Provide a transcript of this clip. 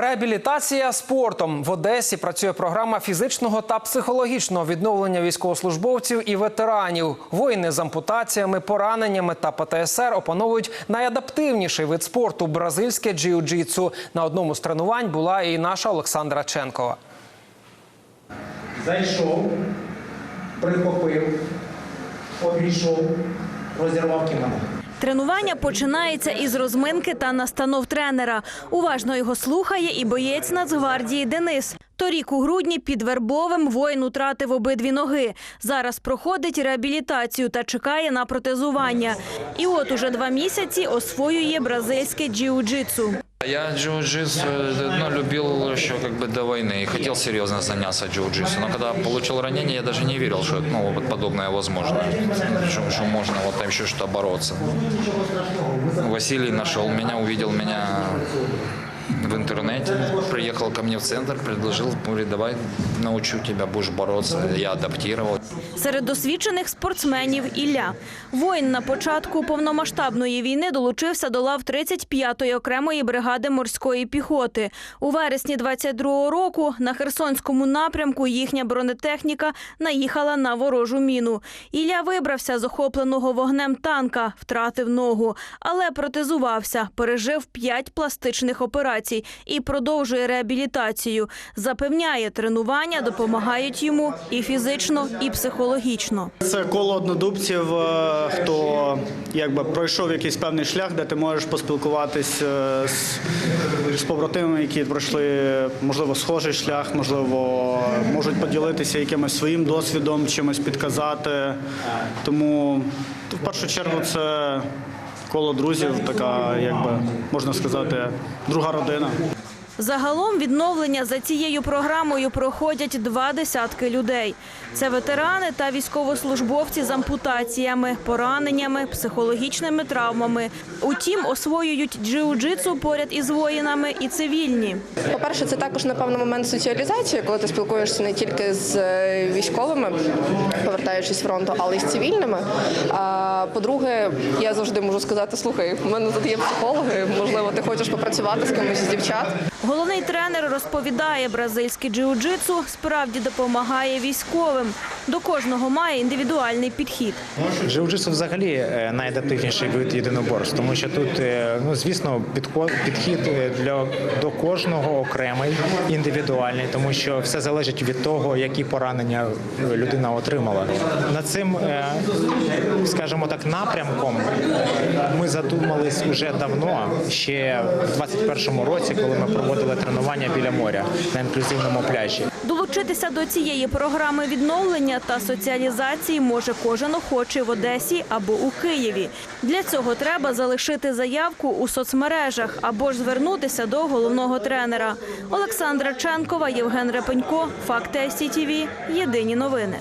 Реабілітація спортом в Одесі працює програма фізичного та психологічного відновлення військовослужбовців і ветеранів. Воїни з ампутаціями, пораненнями та ПТСР опановують найадаптивніший вид спорту бразильське джиу-джитсу. На одному з тренувань була і наша Олександра Ченкова. Зайшов, прихопив, обійшов, розірвав кімоно. Тренування починається із розминки та настанов тренера. Уважно його слухає і боєць Нацгвардії Денис. Торік у грудні під Вербовим воїн утратив обидві ноги. Зараз проходить реабілітацію та чекає на протезування. І от уже два місяці освоює бразильське джиу-джитсу. Я джиу-джитсу ну, любил еще как бы до войны и хотел серьезно заняться джиу-джитсу. Но когда получил ранение, я даже не верил, что ну, вот подобное возможно, что, что можно вот там еще что-то бороться. Василий нашел меня, увидел меня в интернете, приехал ко мне в центр, предложил, говорит, давай научу тебя, будешь бороться. Я адаптировал. Серед досвідчених спортсменів Ілля. Воїн на початку повномасштабної війни долучився до лав 35-ї окремої бригади морської піхоти. У вересні 22-го року на Херсонському напрямку їхня бронетехніка наїхала на ворожу міну. Ілля вибрався з охопленого вогнем танка, втратив ногу, але протезувався, пережив п'ять пластичних операцій і продовжує реабілітацію. Запевняє, тренування допомагають йому і фізично, і психологічно. Це коло однодубців, е, хто якби пройшов якийсь певний шлях, де ти можеш поспілкуватись е, з, з побратимами, які пройшли, можливо, схожий шлях, можливо, можуть поділитися якимось своїм досвідом, чимось підказати. Тому в першу чергу це коло друзів, така, якби можна сказати, друга родина. Загалом відновлення за цією програмою проходять два десятки людей. Це ветерани та військовослужбовці з ампутаціями, пораненнями, психологічними травмами. Утім, освоюють джиу-джитсу поряд із воїнами і цивільні. По-перше, це також напевно момент соціалізації, коли ти спілкуєшся не тільки з е, військовими, повертаючись з фронту, але й з цивільними. По-друге, я завжди можу сказати: слухай, в мене тут є психологи, можливо, ти хочеш попрацювати з кимось з дівчат. Головний тренер розповідає, бразильське джиу-джитсу справді допомагає військовим. До кожного має індивідуальний підхід. Джиу-джитсу взагалі е, найадаптивніший вид єдиноборств, тому що тут, е, ну звісно, підход, підхід е, для до кожного окремий, індивідуальний, тому що все залежить від того, які поранення людина отримала. Над цим, скажімо так, напрямком ми задумались уже давно, ще в 21-му році, коли ми проводили тренування біля моря на інклюзивному пляжі. Долучитися до цієї програми відновлення та соціалізації може кожен охочий в Одесі або у Києві. Для цього треба залишити заявку у соцмережах або ж звернутися до головного тренера. Олександра Ченкова, Євген Репенько, Факти СІТІВІ. Єдині новини.